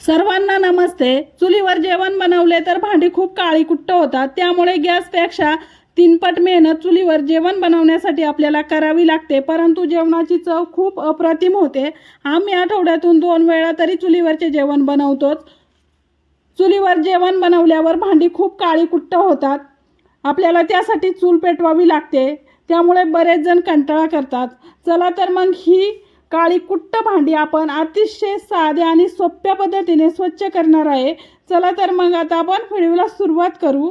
सर्वांना नमस्ते. चुलीवर जेवण बनवले तर भांडी खूप काळी कुट्ट होतात. त्यामुळे गॅसपेक्षा तीनपट मेहनत चुलीवर जेवण बनवण्यासाठी आपल्याला करावी लागते. परंतु जेवणाची चव खूप अप्रतिम होते. आम्ही आठवड्यातून दोन वेळा तरी चुलीवरचे जेवण बनवतोच. चुलीवर जेवण बनवल्यावर भांडी खूप काळी कुट्ट होतात. आपल्याला त्यासाठी चूल पेटवावी लागते. त्यामुळे बरेच जण कंटाळा करतात. चला तर मग ही काळी कुट्ट भांडी आपण अतिशय साध्या आणि सोप्या पद्धतीने स्वच्छ करणार आहे. चला तर मग आता आपण व्हिडिओला सुरुवात करू.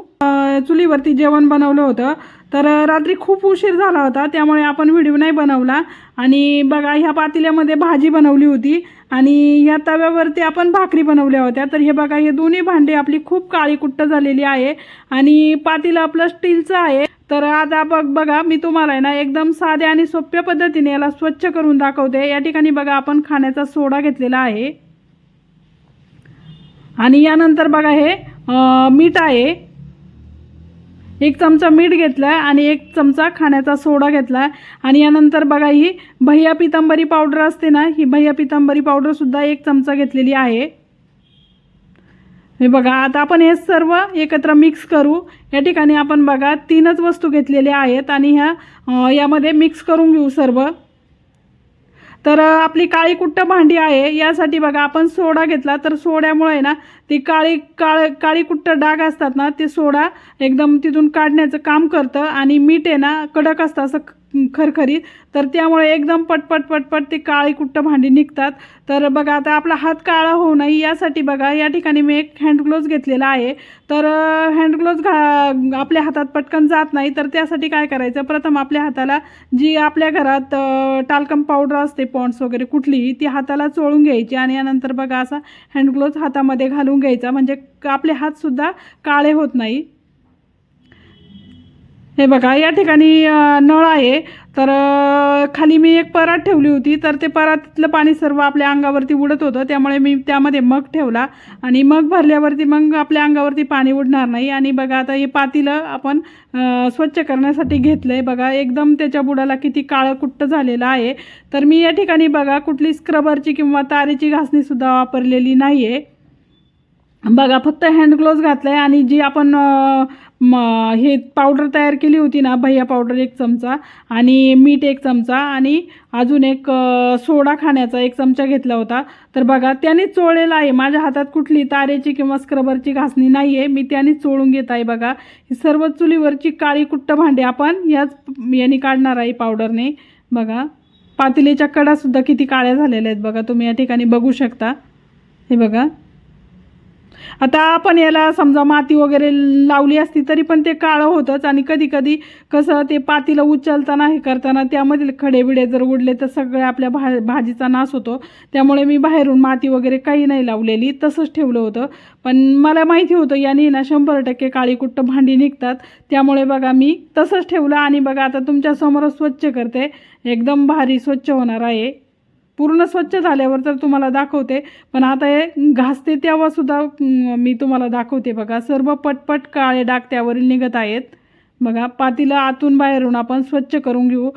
चुलीवरती जेवण बनवलं होतं. तर रात्री खूप उशीर झाला होता त्यामुळे आपण व्हिडिओ नाही बनवला. आणि बघा ह्या पातेल्यामध्ये भाजी बनवली होती आणि ह्या तव्यावरती आपण भाकरी बनवल्या होत्या. तर हे बघा हे दोन्ही भांडी आपली खूप काळी कुट्ट झालेली आहे आणि पातेलं आपलं स्टीलचं आहे. तर आता बघ बघा मी तुम्हाला आहे ना एकदम साध्या आणि सोप्या पद्धतीने याला स्वच्छ करून दाखवते. या ठिकाणी बघा आपण खाण्याचा सोडा घेतलेला आहे. आणि यानंतर बघा हे मीठ आहे. एक चमचा मीठ घेतला आणि एक चमचा खाण्याचा सोडा घेतला आणि यानंतर बघा ही भैया पितांबरी पावडर असते ना ही भैया पितांबरी पावडरसुद्धा एक चमचा घेतलेली आहे. हे बघा आता आपण हे सर्व एकत्र मिक्स करू. या ठिकाणी आपण बघा तीनच वस्तू घेतलेल्या आहेत आणि ह्या यामध्ये मिक्स करून घेऊ सर्व. तर आपली काळी कुट्ट भांडी आहे. यासाठी बघा आपण सोडा घेतला. तर सोड्यामुळे ना ती काळी काळ काळी कुट्ट डाग असतात ना ते सोडा एकदम तिथून काढण्याचं काम करतं. आणि मीठ आहे ना कडक असतं. असं खरखरीत तर त्यामुळे एकदम पटपट पटपट ते काळी कुट्ट भांडी निघतात. तर बघा आता आपला हात काळा होऊ नये यासाठी बघा या ठिकाणी मी एक हँडग्लोव्ज घेतलेला आहे. तर हँडग्लोव्ज घा आपल्या हातात पटकन जात नाही तर त्यासाठी काय करायचं? प्रथम आपल्या हाताला जी आपल्या घरात टाल्कम पावडर असते पॉन्ड्स वगैरे कुठलीही ती हाताला चोळून घ्यायची आणि यानंतर बघा असा हँडग्लोव्ज हातामध्ये घालून घ्यायचा. म्हणजे आपले हातसुद्धा काळे होत नाही. हे बघा या ठिकाणी नळ आहे. तर खाली मी एक परात ठेवली होती. तर ते परातीतलं पाणी सर्व आपल्या अंगावरती उडत होतं. त्यामुळे मी त्यामध्ये मग ठेवला. आणि मग भरल्यावरती मग आपल्या अंगावरती पाणी उडणार नाही. आणि बघा आता हे पातीलं आपण स्वच्छ करण्यासाठी घेतलं आहे बघा एकदम त्याच्या बुडाला किती काळं कुट्ट झालेलं आहे. तर मी या ठिकाणी बघा कुठली स्क्रबरची किंवा तारेची घासणीसुद्धा वापरलेली नाही आहे बघा फक्त हँडग्लोव्ज घातलं आहे आणि जी आपण म हे पावडर तयार केली होती ना भैया पावडर एक चमचा आणि मीठ एक चमचा आणि अजून एक सोडा खाण्याचा एक चमचा घेतला होता. तर बघा त्याने चोळलेला आहे. माझ्या हातात कुठली तारेची किंवा स्क्रबरची घासणी नाही आहे मी त्याने चोळून घेत आहे बघा. ही सर्व चुलीवरची काळी कुट्ट भांडी आपण याच याने काढणार आहे पावडरने बघा पातेलेच्या कडासुद्धा किती काळ्या झालेल्या आहेत बघा. तुम्ही या ठिकाणी बघू शकता. हे बघा. आता आपण याला समजा माती वगैरे लावली असती तरी पण ते काळं होतंच. आणि कधी कधी कसं ते पातीला उचलताना हे करताना त्यामधील खडेबिडे जर उडले तर सगळ्या आपल्या भा भाजीचा नाश होतो. त्यामुळे मी बाहेरून माती वगैरे काही नाही लावलेली तसंच ठेवलं होतं. पण मला माहिती होतं याने ना शंभर टक्के काळीकुट्ट भांडी निघतात. त्यामुळे बघा मी तसंच ठेवलं. आणि बघा आता तुमच्यासमोरच स्वच्छ करते. एकदम भारी स्वच्छ होणार आहे. पूर्ण स्वच्छ झाल्यावर तर तुम्हाला दाखवते. पण आता हे घासते तेव्हासुद्धा मी तुम्हाला दाखवते बघा. सर्व पटपट काळे डाग त्यावरील निघत आहेत. बघा पातीला आतून बाहेरून आपण स्वच्छ करून घेऊ.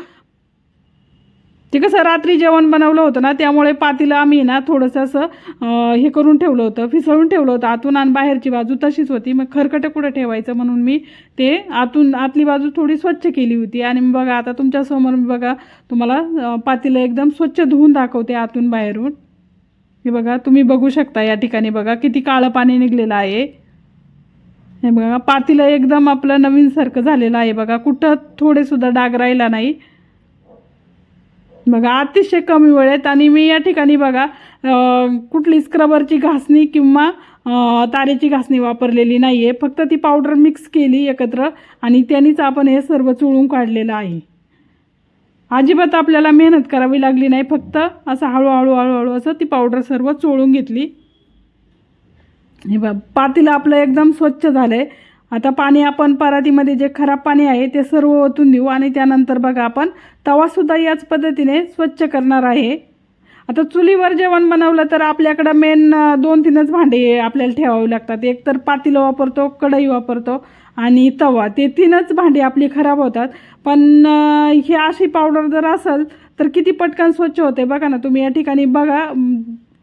ते कसं रात्री जेवण बनवलं होतं ना त्यामुळे पातीला आम्ही ना थोडंसं असं हे करून ठेवलं होतं फिसळून ठेवलं होतं. आतून आणि बाहेरची बाजू तशीच होती. मग खरकटं कुठं ठेवायचं म्हणून मी ते आतून आतली बाजू थोडी स्वच्छ केली होती. आणि मी बघा आता तुमच्यासमोर मी बघा तुम्हाला पातीला एकदम स्वच्छ धुवून दाखवते आतून बाहेरून. हे बघा तुम्ही बघू शकता या ठिकाणी बघा किती काळं पाणी निघलेलं आहे. हे बघा पातीला एकदम आपलं नवीनसारखं झालेलं आहे बघा. कुठं थोडेसुद्धा डाग राहिला नाही. बघा अतिशय कमी वेळेत आणि मी या ठिकाणी बघा कुठली स्क्रबरची घासणी किंवा तारेची घासणी वापरलेली नाही आहे फक्त ती पावडर मिक्स केली एकत्र आणि त्यानेच आपण हे सर्व चोळून काढलेलं आहे. अजिबात आपल्याला मेहनत करावी लागली नाही. फक्त असं हळूहळू हळूहळू असं ती पावडर सर्व चोळून घेतली. हे बा पातेलं आपलं एकदम स्वच्छ झालं आहे आता पाणी आपण परातीमध्ये जे खराब पाणी आहे ते सर्व ओतून देऊ आणि त्यानंतर बघा आपण तवासुद्धा याच पद्धतीने स्वच्छ करणार आहे. आता चुलीवर जेवण बनवलं तर आपल्याकडं मेन दोन तीनच भांडे आपल्याला ठेवावी लागतात. एक तर पातेलं वापरतो कढई वापरतो आणि तवा. ते तीनच भांडी आपली खराब होतात. पण ही अशी पावडर जर असेल तर किती पटकन स्वच्छ होते बघा ना तुम्ही. या ठिकाणी बघा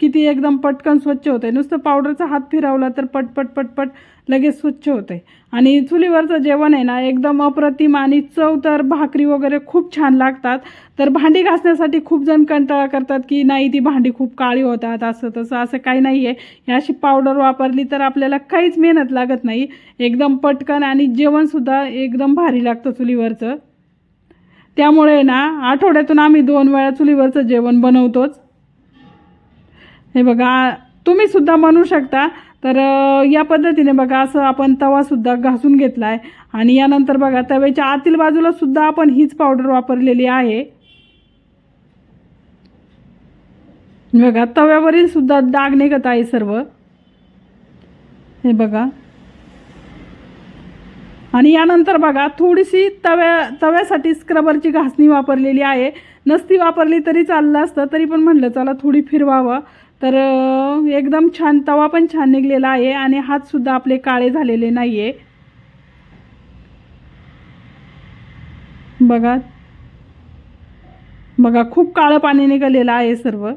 किती एकदम पटकन स्वच्छ होते नुसतं पावडरचा हात फिरवला तर पटपट पटपट लगेच स्वच्छ होते आणि चुलीवरचं जेवण आहे ना एकदम अप्रतिम आणि चव तर भाकरी वगैरे खूप छान लागतात. तर भांडी घासण्यासाठी खूप जण कंटाळा करतात की नाही ती भांडी खूप काळी होतात असं तसं असं काही नाही आहे ही अशी पावडर वापरली तर आपल्याला काहीच मेहनत लागत नाही. एकदम पटकन आणि जेवणसुद्धा एकदम भारी लागतं चुलीवरचं. त्यामुळे ना आठवड्यातून आम्ही दोन वेळा चुलीवरचं जेवण बनवतोच. हे बघा तुम्ही सुद्धा म्हणू शकता. तर या पद्धतीने बघा असं आपण तवासुद्धा घासून घेतला आहे आणि यानंतर बघा तव्याच्या आतील बाजूला सुद्धा आपण हीच पावडर वापरलेली आहे. बघा तव्यावरील सुद्धा डाग निघत आहे सर्व. हे बघा. आणि यानंतर बघा थोडीशी तव्या तव्यासाठी स्क्रबरची घासणी वापरलेली आहे. नसती वापरली तरी चाललं असतं तरी पण म्हणलं चला थोडी फिरवावं. तर एकदम छान तवा पण छान निघलेला आहे आणि हातसुद्धा आपले काळे झालेले नाही आहे बघा. बघा खूप काळं पाणी निघालेलं आहे सर्व.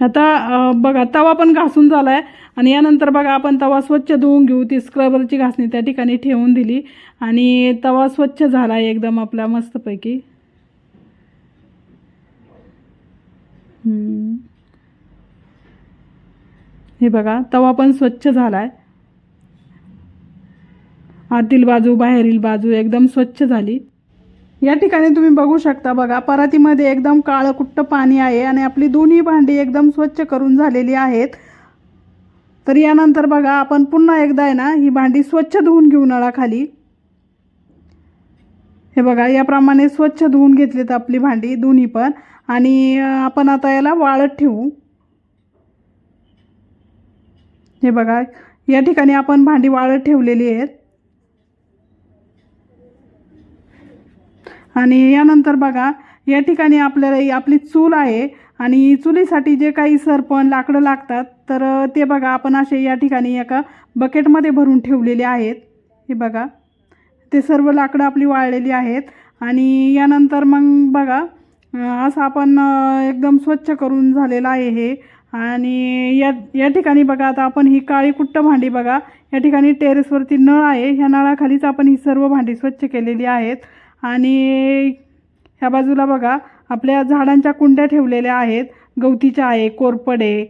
आता बघा तवा पण घासून झाला आहे आणि यानंतर बघा आपण तवा स्वच्छ धुवून घेऊ. ती स्क्रबरची घासणी त्या ठिकाणी ठेवून दिली. आणि तवा स्वच्छ झाला आहे एकदम आपला मस्तपैकी. हे बघा तवा पण स्वच्छ झाला आहे आतील बाजू बाहेरील बाजू एकदम स्वच्छ झाली. या ठिकाणी तुम्ही बघू शकता बघा परातीमध्ये एकदम काळं कुट्ट पाणी आहे आणि आपली दोन्ही भांडी एकदम स्वच्छ करून झालेली आहेत. तर यानंतर बघा आपण पुन्हा एकदा आहे ना ही भांडी स्वच्छ धुवून घेऊ नळाखाली. हे बघा याप्रमाणे स्वच्छ धुवून घेतलीत आपली भांडी दोन्ही पण. आणि आपण आता याला वाळत ठेवू. हे बघा या ठिकाणी आपण भांडी वाळत ठेवलेली आहेत. आणि यानंतर बघा या ठिकाणी आपल्याला आपली चूल आहे आणि चुलीसाठी जे काही सरपण लाकडं लागतात तर ते बघा आपण असे या ठिकाणी एका बकेटमध्ये भरून ठेवलेले आहेत. हे बघा ते सर्व लाकडं आपली वाळलेली आहेत आणि यानंतर मग बघा असं आपण एकदम स्वच्छ करून झालेलं आहे हे. आणि या या ठिकाणी बघा आता आपण ही काळी कुट्ट भांडी बघा या ठिकाणी टेरेसवरती नळ आहे ह्या नळाखालीच आपण ही सर्व भांडी स्वच्छ केलेली आहेत. आणि ह्या बाजूला बघा आपल्या झाडांच्या कुंड्या ठेवलेल्या आहेत. गवतीच्या आहे कोरपड आहे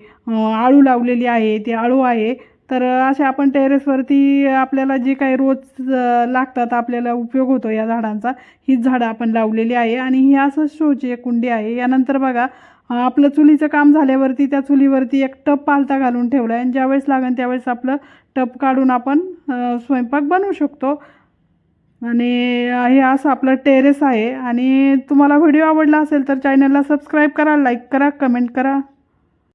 आळू लावलेली आहे ती आळू आहे. तर अशा आपण टेरेसवरती आपल्याला जे काही रोज लागतात आपल्याला उपयोग होतो या झाडांचा हीच झाडं आपण लावलेली आहे. आणि ही असं शोची एक कुंडी आहे. यानंतर बघा आपलं चुलीचं काम झाल्यावरती त्या चुलीवरती एक टप पालता घालून ठेवला आहे आणि ज्यावेळेस लागेल त्यावेळेस आपलं टप काढून आपण स्वयंपाक बनवू शकतो. आणि हे असं आपलं टेरेस आहे. आणि तुम्हाला व्हिडिओ आवडला असेल तर चॅनलला सबस्क्राईब करा लाईक करा कमेंट करा.